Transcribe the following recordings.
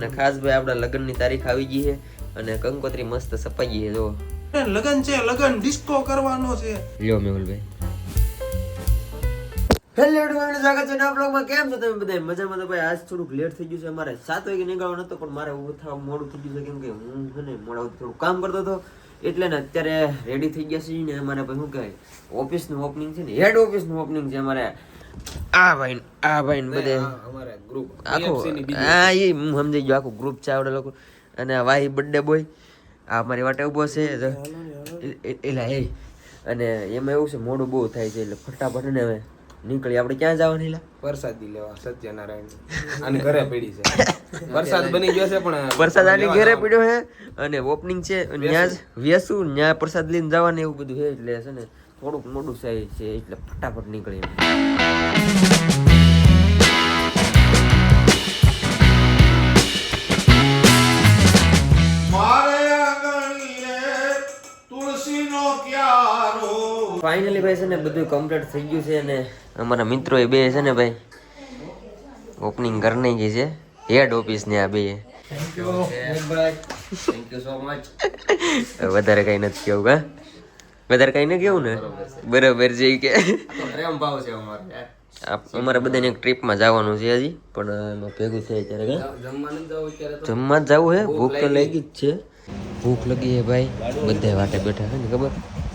અને ખાસ ભાઈ આપણા લગ્નની તારીખ આવી ગઈ છે અને કંકોત્રી મસ્ત સપાઈ ગઈ છે જો. લગન છે લગન ડિસ્કો કરવાનો છે. લ્યો મેહુલભાઈ હેલો એવરીવન સ્વાગત છે નવા બ્લોગમાં કેમ છો તમે બધા? મજામાં તો ભાઈ આજ થોડુંક લેટ થઈ ગયું છે. અમારે સાત વાગે નીકળવાનું હતું પણ મારે ઊભું થવા મોડું થઈ ગયું છે. કેમ કે હું છે ને મોડા સુધી થોડું કામ કરતો હતો એટલે ને અત્યારે રેડી થઈ ગયા છે ને અમારે ભાઈ શું કહેવાય? ઓફિસનું ઓપનિંગ છે ને હેડ ઓફિસનું ઓપનિંગ છે અમારે. આ ભાઈ આ ભાઈ બધે. આખું હા એ હું સમજી ગયો આખું ગ્રુપ છે આવડે લોકો. અને વાહી બર્થડે બોય આ મારી વાટે ઊભો છે. એટલે એ- અને એમાં એવું છે મોડું બહુ થાય છે એટલે ફટાફટ ને હવે નીકળી. આપણે ક્યાં જવાની એલા? વરસાદી લેવા સત્યનારાયણ. અને ઘરે પડી છે. વરસાદ બની ગયો છે પણ વરસાદ આની ઘરે પડ્યો છે અને ઓપનિંગ છે ત્યાં જ ન્યા પ્રસાદ લઈને જવાનું એવું બધું છે એટલે છે ને થોડુંક મોડું થાય છે એટલે ફટાફટ નીકળી ફાઇનલી ભાઈ છે ને બધું કમ્પ્લીટ થઈ ગયું છે અને અમારા મિત્રો એ બે છે ને ભાઈ. ઓપનિંગ કરી નાખી છે હેડ ઓફિસ ને આ બે. થેન્ક યુ સો મચ વધારે કઈ નથી કેવું કા વધારે કઈ ને કેવું ને? બરાબર છે. કે. પ્રેમ ભાવ છે અમારે અમારે બધાને એક ટ્રીપમાં જવાનું છે હજી પણ એમાં ભેગું થાય ત્યારે જમવા જવું હે ભૂખ તો લાગી. જ છે. ભૂખ લાગી હે ભાઈ. બધા વાટે બેઠા છે ને ખબર?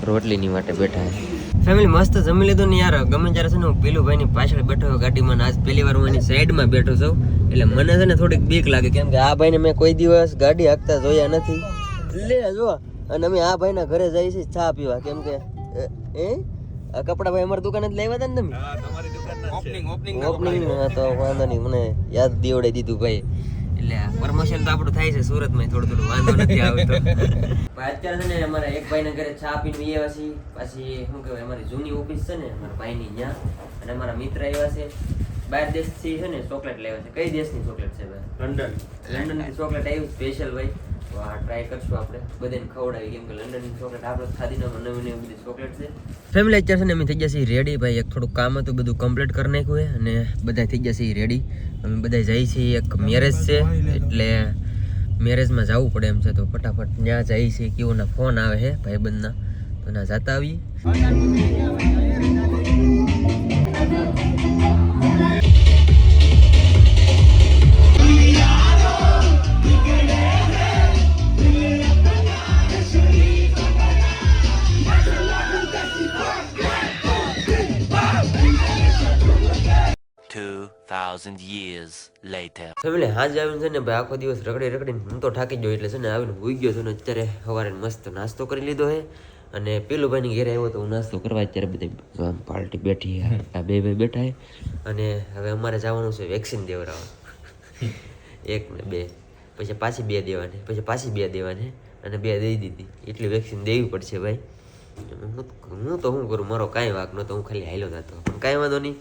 રોટલીની વાટે બેઠા છે ફેમિલી મસ્ત જમી લીધું ને યાર. ગમે ત્યારે છે ને હું પેલું ભાઈની પાછળ બેઠો હોય ગાડીમાં આજ પહેલી વાર હું એની સાઈડમાં બેઠો છું. એટલે મને છે ને થોડીક બીક લાગે. કેમ કે આ ભાઈને મેં કોઈ દિવસ ગાડી હાંકતા જોયા નથી. લે જો. અને અમે આ ભાઈના ઘરે જઈએ છીએ ચા પીવા. કેમ કે એ- કપડા ભાઈ અમારી દુકાને જ લાવ્યા હતા ને તમે? ઓપનિંગ ઓપનિંગ ઓપનિંગ તો વાંધો નહીં મને યાદ દેવડાઈ દીધું ભાઈ. એટલે પ્રમોશન તો આપણું થાય છે સુરતમાં થોડું થોડું વાંધો નથી આવતો. અત્યારે છે ને અમારા એક ભાઈના ઘરે ચા પીને આવ્યા છીએ. પાછી શું કહેવાય અમારી જૂની ઓફિસ છે ને અમારા ભાઈની ત્યાં. અને અમારા મિત્ર આવ્યા છે. બહાર દેશથી છે ને ચોકલેટ લાવ્યા છે. કઈ દેશની ચોકલેટ છે ભાઈ? લંડન. લંડનની ચોકલેટ આવી સ્પેશિયલ ભાઈ. તો આ ટ્રાય કરશું આપણે. બધાને ખવડાવી કેમ કે લંડનની ચોકલેટ આપણે ખાધી નવી નવી બધી ચોકલેટ છે. ફેમિલી અત્યારે છે ને અમે થઈ ગયા છીએ રેડી ભાઈ એક થોડું કામ હતું બધું કમ્પ્લીટ કરી નાખ્યું હોય અને બધા થઈ ગયા છીએ રેડી અમે બધા જઈએ છીએ એક મેરેજ છે એટલે મેરેજમાં જવું પડે એમ છે. તો ફટાફટ ત્યાં જઈએ છીએ. કેવોના ફોન આવે છે ભાઈબંધના. તો ના જતા આવીએ. Two thousand years later. Family હાજ આવીને છે ને ભાઈ આખો દિવસ રગડી રગડીને હું તો થાકી ગયો એટલે છે ને આવીને હોઈ ગયો છું ને અત્યારે સવારે મસ્ત નાસ્તો કરી લીધો છે. અને પેલું ભાઈની ઘેરે આવ્યો તો હું નાસ્તો કરવા અત્યારે બધી પાર્ટી બેઠી આ બે ભાઈ બેઠા છે. અને હવે અમારે જવાનું છે વેક્સિન દેવડાવવા. એક ને બે. પછી પાછી બે દેવાની, પછી પાછી બે દેવાની અને બે દઈ દીધી. એટલી વેક્સિન દેવી પડશે ભાઈ. હું હું તો શું કરું? મારો કાંઈ વાક નહોતો, હું ખાલી હાલ્યો હતો. પણ કાંઈ વાંધો નહીં.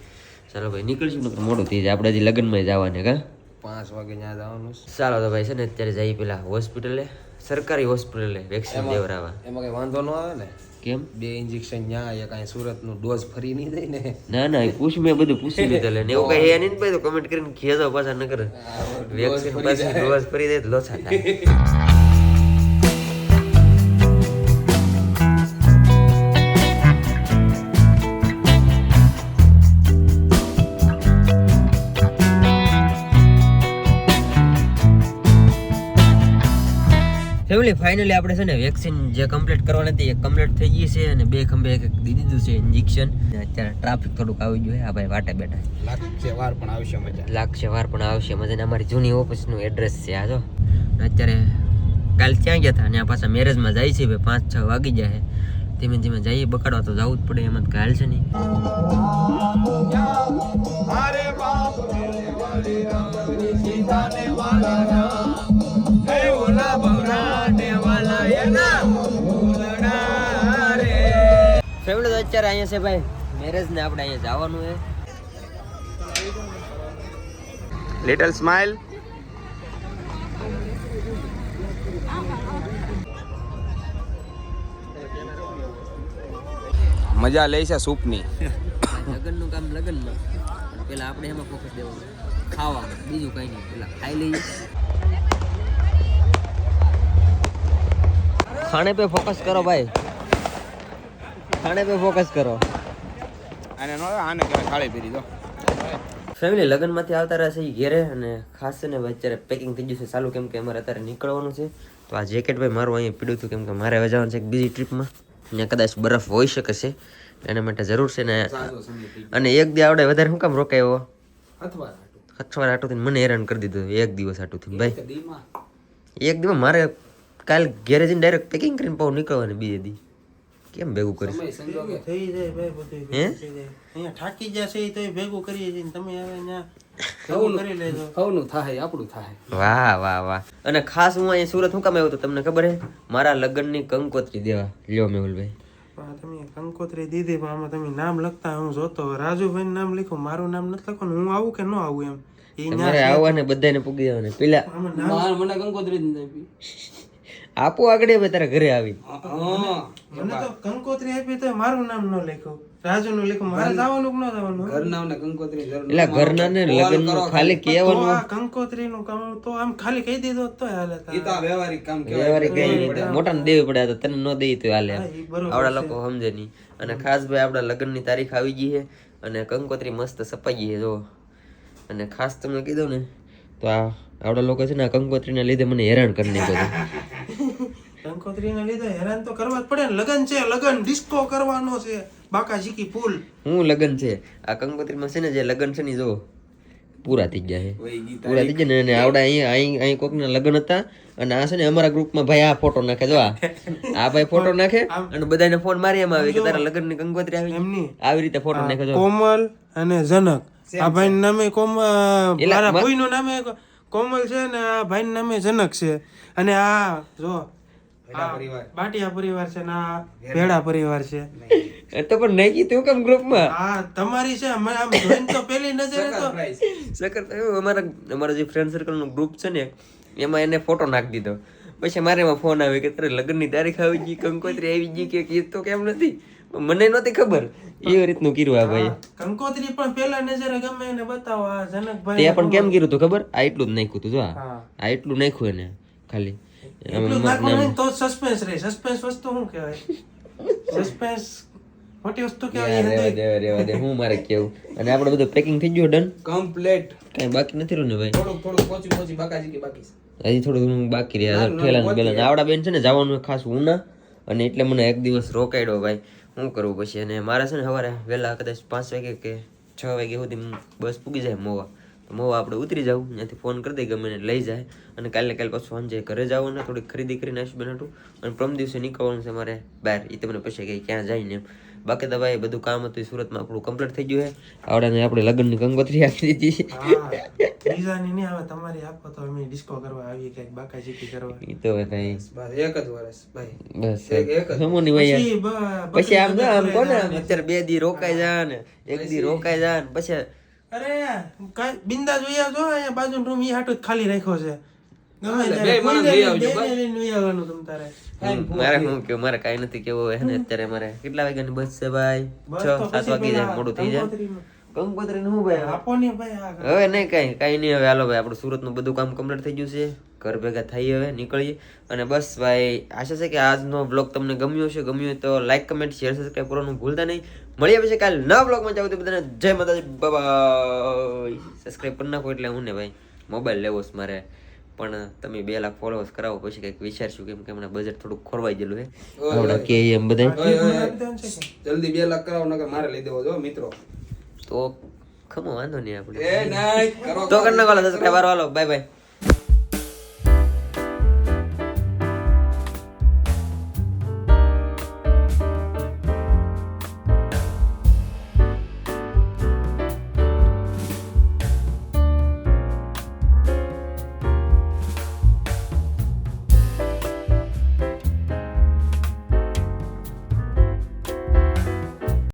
ચાલો ભાઈ નીકળશું ને મોડું થઈ જાય. આપણે હજી લગ્નમાં જવાને કા? પાંચ વાગે ત્યાં જવાનું. ચાલો તો ભાઈ છે ને અત્યારે જઈએ પેલા હોસ્પિટલે સરકારી હોસ્પિટલે વેક્સિન દેવરાવા. એમાં કઈ વાંધો ન આવે ને? કેમ? બે ઇન્જેક્શન ન્યા એ સુરતનું ડોઝ ફરી નહીં જાય ને ના ના પૂછ મેં બધું પૂછી લીધેલું ને એવું કઈ હે નહીં ને ભાઈ તો કમેન્ટ કરીને ખેદો પાછા ન કરે વેક્સિન પાછી ડોઝ ફરી દે લોછા થાય. ફેમિલી ફાઇનલી આપણે છે ને વેક્સિન જે કમ્પ્લીટ કરવાની હતી એ કમ્પ્લીટ થઈ ગઈ છે અને બે ખંભે એક એક દી દીધું છે ઇન્જેક્શન અત્યારે ટ્રાફિક થોડુંક આવી ગયું છે. આ ભાઈ વાટે બેઠા છે. વાર પણ આવશે મજા. લાગશે વાર પણ આવશે મજા. ને અમારી જૂની ઓફિસનું એડ્રેસ છે આ જો. અત્યારે કાલ ત્યાં ગયા હતા અને આ પાછા મેરેજમાં જાય છે ભાઈ. પાંચ છ વાગી જાય ધીમે ધીમે જઈએ. બકાડવા તો જવું જ પડે એમાં કાલ છે નહીં અત્યારે અહીંયા છે ભાઈ. મેરેજ ને આપણે અહીંયા જવાનું છે. લિટલ સ્માઇલ મજા લે છે સૂપની. લગનનું કામ લગ્નમાં. પેલા આપણે એમાં ફોકસ દેવાનું. ખાવા બીજું કઈ નહીં. પેલા ખાઈ લઈએ. ખાણે પે ફોકસ કરો ભાઈ. ખાણે પે ફોકસ કરો. આને નો આને કે ખાળી પીરી દો ફેમિલી લગ્નમાંથી આવતા રહ્યા છે ઈ ઘેરે અને ખાસ છે ને ભાઈ અત્યારે પેકિંગ થઈ ગયું છે. ચાલુ કેમ કે અમારે અત્યારે નીકળવાનું છે. તો આ જેકેટ ભાઈ મારું અહીંયા પીડ્યું હતું કેમ કે મારે હવે જવાનું છે એક બીજી ટ્રીપમાં અહીંયા કદાચ બરફ હોઈ શકે છે. એના માટે જરૂર છે ને અને એક દી આવડે વધારે શું કામ રોકાયો. અઠવાડ આટુથી મને હેરાન કરી દીધું. એક દિવસ આટુથી ભાઈ એક દિવસ મારે કાલ ઘેરે જઈને ડાયરેક્ટ પેકિંગ કરીને પાઉં નીકળવાની બીજે દી. કેમ ભેગું કરી સમય સંજોગે. થઈ જાય ભાઈ બધું હે? ભેગું થઈ જાય. અહીંયા થાકી જશે તો ભેગું કરીએ છીએ તમે હવે અહીંયા ભેગું કરી લેજો. હવનું થાય આપણું થાય. વાહ વાહ વાહ. અને ખાસ હું અહીંયા સુરત હું કામ આવ્યો હતો તમને ખબર હે? મારા લગ્નની કંકોત્રી દેવા. લ્યો મેહુલભાઈ. પણ આ તમે કંકોત્રી દીધી પણ આમાં તમે નામ લખતા હું જોતો રાજુભાઈ નામ લખો મારું નામ નથી લખો હું આવું કે ન આવું એમ? તમારે આવવાને બધાને પૂગી આવવાને પેલા મને કંકોત્રી આપી. આગળ હવે તારા ઘરે આવી મને તો કંકોત્રી આપી તો મારું નામ ન લખ્યું રાજુ લખ્યું મારે જવાનું કે ન જવાનું? ઘરનાઓને કંકોત્રી એટલે ઘરના ને લગ્ન ખાલી. કહેવાનું? આ કંકોત્રી નું કામ તો આમ ખાલી કહી દીધો તો હાલે ઈ તો વ્યવહારિક કામ કહેવાય. વ્યવહારિક કઈ મોટા ને દેવી પડે તો તને ન દઈ તો હાલે. આવડા લોકો સમજે નહીં. અને ખાસ ભાઈ આપડા લગ્નની તારીખ આવી ગઈ છે અને કંકોત્રી મસ્ત સપાઈ ગઈ છે જો અને ખાસ તમને કીધું ને તો આ આવડા લોકો છે ને કંકોત્રી કંકોત્રીના લીધે મને હેરાન કરી નાખ્યો છે લીધે હેરાન તો કરવા જ પડે ને. લગન છે લગન. ડિસ્કો કરવાનો છે. બાકા શીખી ફૂલ. હું લગન છે? આ કંકોત્રીમાં છે ને જે લગન છે ને જો પૂરા થઈ ગયા છે પૂરા થઈ ગયા ને અને આવડા અહીં અહીં અહીં કોકના લગ્ન હતા અને આ છે ને અમારા ગ્રુપમાં ભાઈ આ ફોટો નાખે જો આ. આ ભાઈ ફોટો નાખે અને બધાને ફોન મારી એમ આવે કે તારા લગ્નની કંકોત્રી આવી એમની. આવી રીતે ફોટો નાખે જો. કોમલ અને જનક. આ ભાઈ નામે કોમ મારા ભાઈ નું નામે કોમલ છે ને આ ભાઈ નામે જનક છે. અને આ જો બાટિયા પરિવાર છે ને ભેડા પરિવાર છે. તો પણ નાખી તું કેમ ગ્રુપમાં? આ તમારી છે મને આમ જોઈને તો પેલી નજરે તો સકર અમારા અમારા જે ફ્રેન્ડ સર્કલનો ગ્રુપ છે ને એમાં એને ફોટો નાખી દીધો. પછી મારે એમાં ફોન આવ્યો કે તારે લગ્નની તારીખ આવી ગઈ કંકોત્રી આવી ગઈ કે કીધું તો કેમ નથી? મને નહોતી ખબર. એવી રીતનું કર્યું આ ભાઈ કંકોત્રી પણ પેલા નજરે ગમે એને બતાવો આ જનકભાઈ તે પણ કેમ કીધું તું ખબર? આ એટલું જ નાખ્યું તું જો આ એટલું નાખ્યું એને ખાલી. એટલું નાખવાનું તો સસ્પેન્સ રહે સસ્પેન્સ વસ્તુ શું કહેવાય સસ્પેન્સ મોટી વસ્તુ કહેવાય રેવા નથી. રેવા દે હું મારે કેવું અને આપણે બધું પેકિંગ થઈ ગયું ડન કમ્પ્લેટ કઈ બાકી નથી રહ્યું ને ભાઈ થોડુંક થોડુંક પોચી પોચી બાકાજી કે બાકી હજી થોડું ઘણું બાકી રહ્યા ઠેલા બેલા આવડા બેન છે ને જવાનું ખાસ ઉના અને એટલે મને એક દિવસ રોકાયડો ભાઈ. શું કરવું પછી અને મારે છે ને સવારે વહેલા કદાચ પાંચ વાગે કે છ વાગે સુધી બસ પૂગી જાય મોવા. મોવા આપણે ઉતરી જાવ ત્યાંથી ફોન કરી દે ગમે લઈ જાય. અને કાલે કાલે પાછું સાંજે ઘરે જવાનું થોડીક ખરીદી કરીને આવીશ બનાટું અને પ્રમ દિવસે નીકળવાનું છે મારે બહાર. એ તમને પછી કે ક્યાં જઈને એમ. બાકી તો ભાઈ બધું કામ હતું એ સુરતમાં આપણું કમ્પ્લીટ થઈ ગયું છે. આવડાને આપણે લગ્નની કંગોત્રી આપી દીધી. હા બીજાની નહીં આવે તમારી આપો તો અમે ડિસ્કો કરવા આવીએ ક્યાંક બાકા જીકી કરવા. એ તો બસ એક જ વર્ષ ભાઈ. બસ એક- જ. સમોની ભાઈ પછી આમ આમ કોને? અત્યારે બે દી રોકાઈ જા ને એક દી રોકાઈ જા ને પછી અરે કાઈ બિંદા વહી આવજો અહીંયા બાજુ રૂમ ઈ હાટુ જ ખાલી રાખ્યો છે. મારે શું કેવું મારે કાંઈ નથી કેવું અત્યારે મારે કેટલા વાગ્યાની બસ છે ભાઈ? છ સાત વાગી જાય મોડું થઈ જાય. કંકોત્રી નું ભાઈ આપો ને ભાઈ હવે નહીં કાંઈ કાંઈ નહીં. હવે હાલો ભાઈ આપણું સુરતનું બધું કામ કમ્પ્લીટ થઈ ગયું છે. ઘર ભેગા થઈ હવે નીકળીએ. અને બસ ભાઈ આશા છે કે આજનો બ્લોગ તમને ગમ્યો છે ગમ્યો હોય તો લાઈક કમેન્ટ શેર સબસ્ક્રાઈબ કરવાનું ભૂલતા નહીં. મળીએ પછી કાલ નવા બ્લોગમાં જાવ તો બધાને જય માતાજી. બાબા સબસ્ક્રાઈબ કરી નાખો એટલે હું ને ભાઈ મોબાઈલ લેવો છે મારે. પણ તમે બે લાખ ફોલોઅર્સ કરાવો પછી કંઈક વિચારશું કેમ કે હમણાં બજેટ થોડુંક ખોરવાઈ ગયેલું છે. કે એમ બધા? જલ્દી બે લાખ કરાવો નકર મારે લઈ દેવો જો મિત્રો. તો ખમો વાંધો નહીં આપણે. તો કરના નાખો સબસ્ક્રાઈબર વાળો. Bye bye